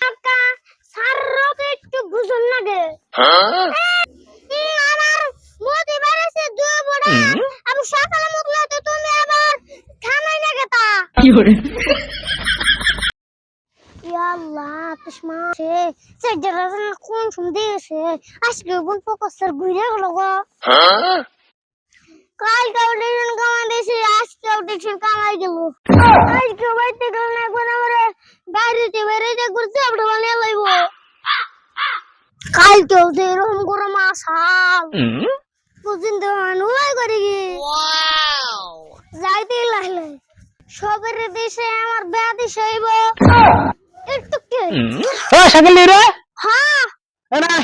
কাকা সারকে একটু বুঝুন না গে? উম, আমার মোদি বেড়েছে দুই বড় আমি সকালে মুখলে তো তুমি আবার খানাই না গেতা তুষ্মা সে কোন আজকে বোন ফোকাসের ঘুরে গেল গো? কাল কাউন্টেশন কামাই দিয়েছে আজকে কাউন্টেশন কামাই গেল আজকে বাড়িতে গেল না একবার আমার। বাইরেতে বেরিয়ে ঘুরতে আমরা বানিয়ে লাইব। কাল কেউ যে এরকম করে মাসাল বুঝিন তো মানুষ করে কি? যাইতে লাইলে সবের দেশে আমার হইব। একটু কে? ও সাইকেল নিয়ে রে? হ্যাঁ। না।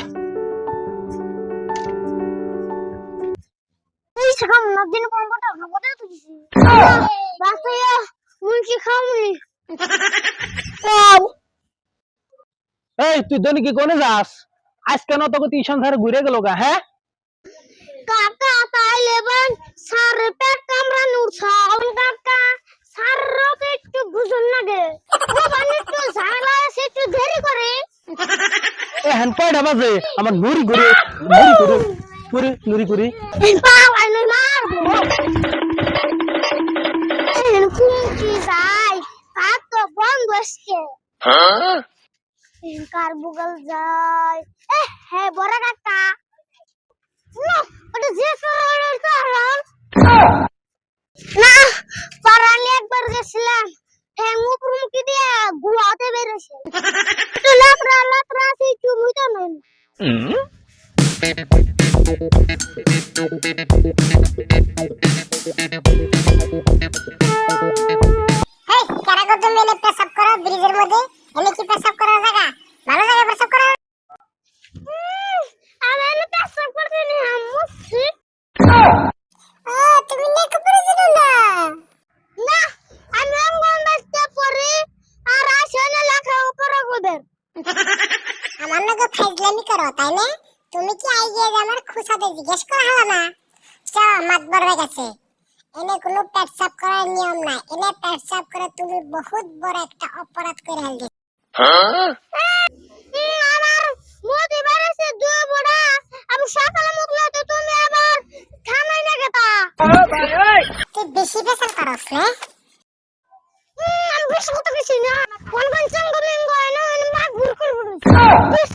এই দিন না কথা তুইছি মুন্সি খামুনি এই তুই দৈনিক কি কোনে যাস? আজ কেন তোকে টিউশন ধারে ঘুরে গেল গা হ্যাঁ? কাকা তাইলে বান সারে পেট কামড়া নুর ছাউন কাকা। সারকে একটু বুঝুন না গে। ও বান একটু ঝামেলা আছে একটু দেরি করে। এ হ্যান কয়টা বাজে? আমার নুরি ঘুরে নুরি ঘুরে ঘুরে নুরি ঘুরে। পাওয়াই নই মার কার বুগল যায় এ হে বড় কাকা। না, ওটা যে সরল কারণ না পারানি একবার গেছিলাম। ঠ্যাং উপর মুখি দিয়ে গুয়াতে বেরোছে। তো লাতরা লাতরা, সেই চুমুইতে নেন হেই কারা এনে পেশাব করো ব্রিজের মধ্যে এনে কি পেশাব করার জায়গা? ভালো জায়গা পেশাব করো আমি এনে করতে নি মুসি ও, তুমি নেক পড়েছিল না? না, আমি অঙ্গন বাজতে পড়ি, আর আসলে লেখা উপর ওদের আমার লগে ফাইজলামি করো, তাই না? তুমি কি আইগিয়ে আমার খুসাতে জিজ্ঞেস করা হলো না? চ মাতবর হয়ে গেছে। এনে কোনো পেটসাপ করার নিয়ম নাই। এনে পেটসাপ করে তুমি বহুত বড় একটা অপরাধ করে হেল Huh? আমার মোদি বেড়েছে দুই বড় আমি সকালে মুখলে তো তুমি আবার খানাই না গেতা তুই বেশি করস না। আমি বেশি কথা কিছু না। কোন না মা ঘুর করে বলছি বেশ